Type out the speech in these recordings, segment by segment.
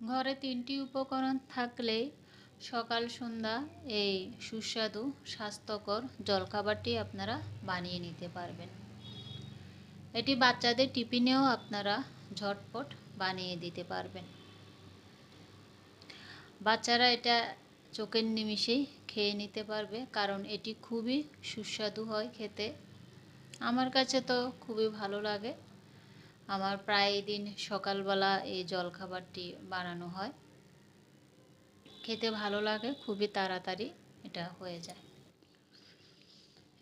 ঘরে তিনটি উপকরণ থাকলে সকাল, সন্ধ্যা এই সুস্বাদু, স্বাস্থ্যকর জলখাবারটি আপনারা বানিয়ে নিতে পারবেন। এটি বাচ্চাদের টিফিনেও আপনারা ঝটপট বানিয়ে দিতে পারবেন। বাচ্চারা এটা চোখের নিমিষেই খেয়ে নিতে পারবে, কারণ এটি খুবই সুস্বাদু হয় খেতে। আমার কাছে তো খুবই ভালো লাগে। আমার প্রায় দিন সকালবেলা এই জলখাবারটি বানানো হয়। খেতে ভালো লাগে, খুবই তাড়াতাড়ি এটা হয়ে যায়।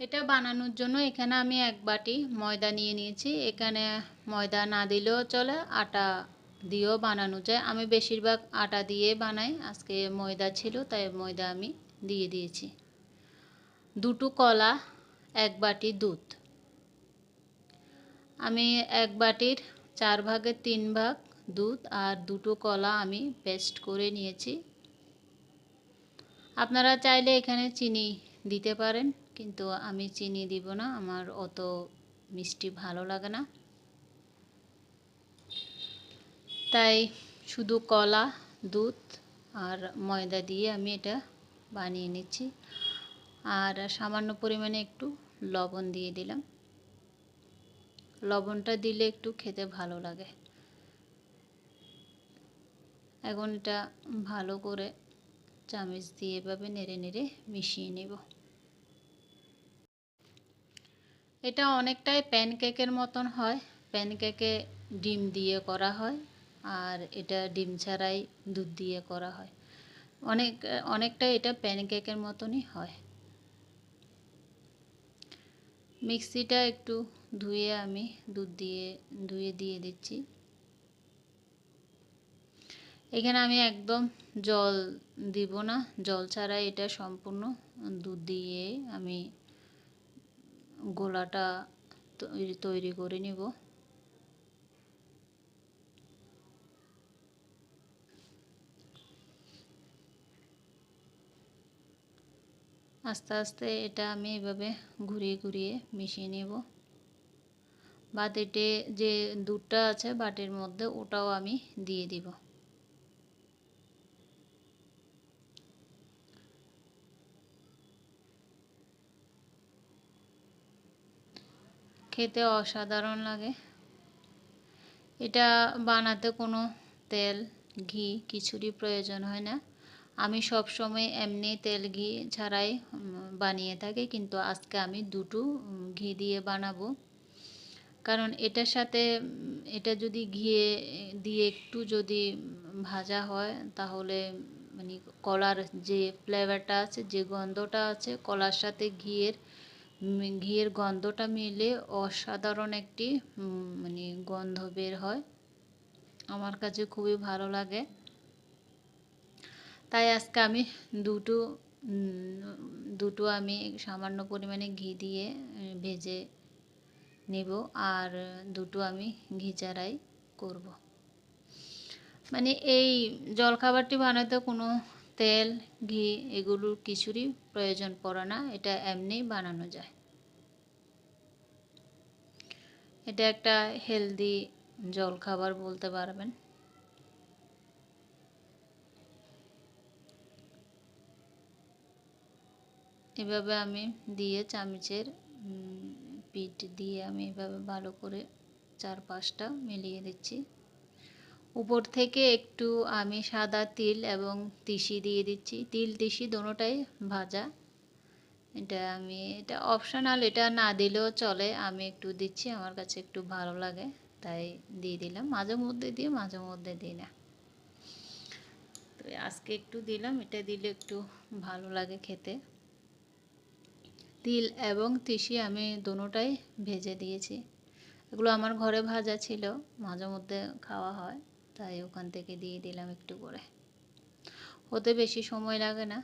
এটা বানানোর জন্য এখানে আমি এক বাটি ময়দা নিয়ে নিয়েছি। এখানে ময়দা না দিলেও চলে, আটা দিয়েও বানানো যায়। আমি বেশিরভাগ আটা দিয়ে বানাই। আজকে ময়দা ছিল, তাই ময়দা আমি দিয়ে দিয়েছি। দুটো কলা, এক বাটি দুধ। আমি এক বাটির চার ভাগের তিন ভাগ দুধ আর দুটো কলা আমি পেস্ট করে নিয়েছি। আপনারা চাইলে এখানে চিনি দিতে পারেন, কিন্তু আমি চিনি দিব না, আমার অত মিষ্টি ভালো লাগে না। তাই শুধু কলা, দুধ আর ময়দা দিয়ে আমি এটা বানিয়ে নিচ্ছি। আর সামান্য পরিমাণে একটু লবণ দিয়ে দিলাম। লবণটা দিলে একটু খেতে ভালো লাগে। এখন এটা ভালো করে চামচ দিয়ে এভাবে নেড়ে নেড়ে মিশিয়ে নেব। এটা অনেকটাই প্যানকেকের মতন হয়। প্যানকেকে ডিম দিয়ে করা হয়। আর এটা ডিম ছাড়াই দুধ দিয়ে করা হয়। অনেক, অনেকটা এটা প্যানকেকের মতনই হয়। মিক্সিটা একটু ধুয়ে আমি দুধ দিয়ে, ধুয়ে দিয়ে দিচ্ছি। এখানে আমি একদম জল দিব না, জল ছাড়া এটা সম্পূর্ণ দুধ দিয়ে আমি গোলাটা তৈরি করে নিব। আস্তে আস্তে এটা আমি এভাবে ঘুরিয়ে ঘুরিয়ে মিশিয়ে নেব। বাটিতে যে দুধটা আছে বাটির মধ্যে ওটাও আমি দিয়ে দিব। খেতে অসাধারণ লাগে। এটা বানাতে কোনো তেল, ঘি কিছুরই প্রয়োজন হয় না। আমি সব সময় এমনি তেল ঘি ছাড়াই বানিয়ে থাকি, কিন্তু আজকে আমি দুটো ঘি দিয়ে বানাবো। কারণ এটার সাথে এটা যদি ঘিয়ে দিয়ে একটু যদি ভাজা হয়, তাহলে মানে কলার যে ফ্লেভারটা আছে, যে গন্ধটা আছে, কলার সাথে ঘিয়ের ঘিয়ের গন্ধটা মিলে অসাধারণ একটি মানে গন্ধ বের হয়। আমার কাছে খুবই ভালো লাগে। তাই আজকে আমি দুটো দুটো আমি সামান্য পরিমাণে ঘি দিয়ে ভেজে নেব আর দুটো আমি ঘি চারাই করব। মানে এই জলখাবারটি বানাতে কোনো তেল, ঘি এগুলোর কিছুরই প্রয়োজন পড়ে না, এটা এমনিই বানানো যায়। এটা একটা হেলদি জলখাবার বলতে পারবেন। এভাবে আমি দিয়ে চামচের পিঠ দিয়ে আমি এভাবে ভালো করে চার পাঁচটা মিলিয়ে দিচ্ছি। উপর থেকে একটু আমি সাদা তিল এবং তিসি দিয়ে দিচ্ছি। তিল, তিসি দোনোটাই ভাজা। এটা আমি, এটা অপশনাল এটা না দিলেও চলে। আমি একটু দিচ্ছি, আমার কাছে একটু ভালো লাগে, তাই দিয়ে দিলাম। মাঝে মধ্যে দিয়ে মাঝে মধ্যে দিই না। তো আজকে একটু দিলাম, এটা দিলে একটু ভালো লাগে খেতে। তিল এবং তিসি আমি দোনোটাই ভেজে দিয়েছি। এগুলো আমার ঘরে ভাজা ছিল, মাঝে মধ্যে খাওয়া হয়, তাই ওখান থেকে দিয়ে দিলাম একটু করে। হতে বেশি সময় লাগে না।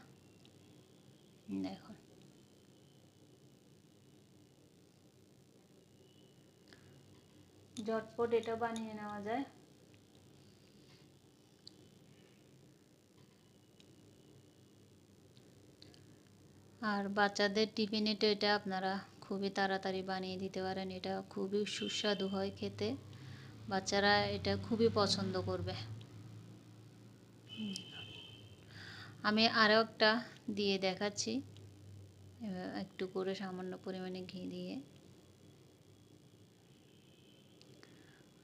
দেখুন। ঝটপট এটা বানিয়ে নেওয়া যায়। আর বাচ্চাদের টিফিনে তো এটা আপনারা খুবই তাড়াতাড়ি বানিয়ে দিতে পারেন, এটা খুবই সুস্বাদু হয় খেতে। বাচ্চারা এটা খুবই পছন্দ করবে। আমি আরও একটা দিয়ে দেখাচ্ছি। একটু করে সামান্য পরিমাণে ঘি দিয়ে।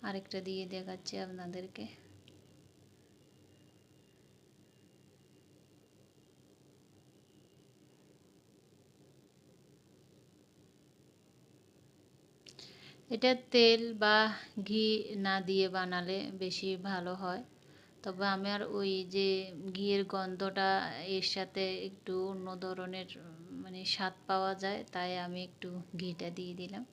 আরেকটা দিয়ে দেখাচ্ছি আপনাদেরকে। এটা তেল বা ঘি না দিয়ে বানালে বেশি ভালো হয়। তবে আমার ওই যে ঘিয়ের গন্ধটা এর সাথে একটু অন্য ধরনের মানে স্বাদ পাওয়া যায়, তাই আমি একটু ঘিটা দিয়ে দিলাম।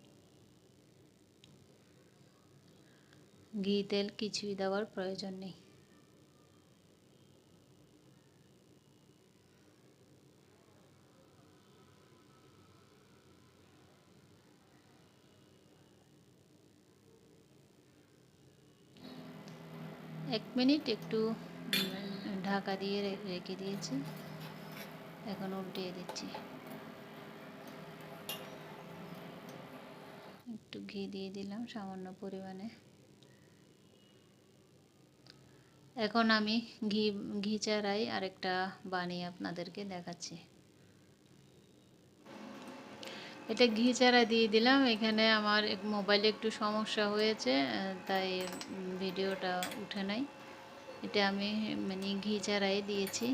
ঘি তেল কিছুই দেওয়ার প্রয়োজন নেই। এক মিনিট একটু ঢাকা দিয়ে রেখে দিয়েছি। এখন উল্টিয়ে দিচ্ছি। একটু ঘি দিয়ে দিলাম সামান্য পরিমাণে। এখন আমি ঘি ঘি চারাই আরেকটা বানিয়ে আপনাদেরকে দেখাচ্ছি। এটা ঘি চারা দিয়ে দিলাম। এখানে আমার মোবাইলে একটু সমস্যা হয়েছে, তাই ভিডিওটা উঠে নাই। এটা আমি মানে ঘি চারাই দিয়েছি।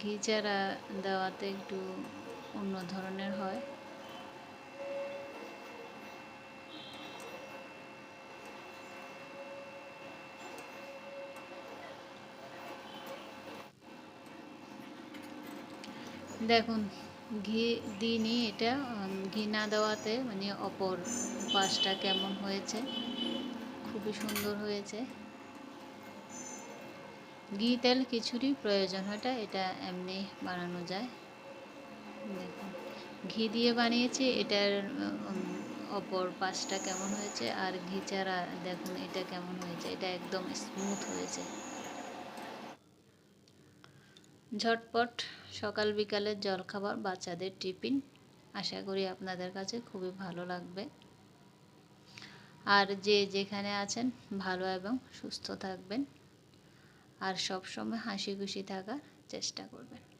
ঘি চারা দেওয়াতে একটু অন্য ধরনের হয়। দেখুন, ঘি দিইনি এটা ঘি না দেওয়াতে মানে অপর পাশটা কেমন হয়েছে? খুবই সুন্দর হয়েছে। ঘি তেল কিছুরই প্রয়োজন হয় এটা এমনি বানানো যায়। দেখুন, ঘি দিয়ে বানিয়েছি, এটার অপর পাশটা কেমন হয়েছে, আর ঘি চারা দেখুন এটা কেমন হয়েছে, এটা একদম স্মুথ হয়েছে। ঝটপট সকাল বিকালের জলখাবার বাচ্চাদের টিফিন আশা করি আপনাদের কাছে খুবই ভালো লাগবে। আর যে যেখানে আছেন ভালো এবং সুস্থ থাকবেন। আর সবসময় হাসি খুশি থাকার চেষ্টা করবেন।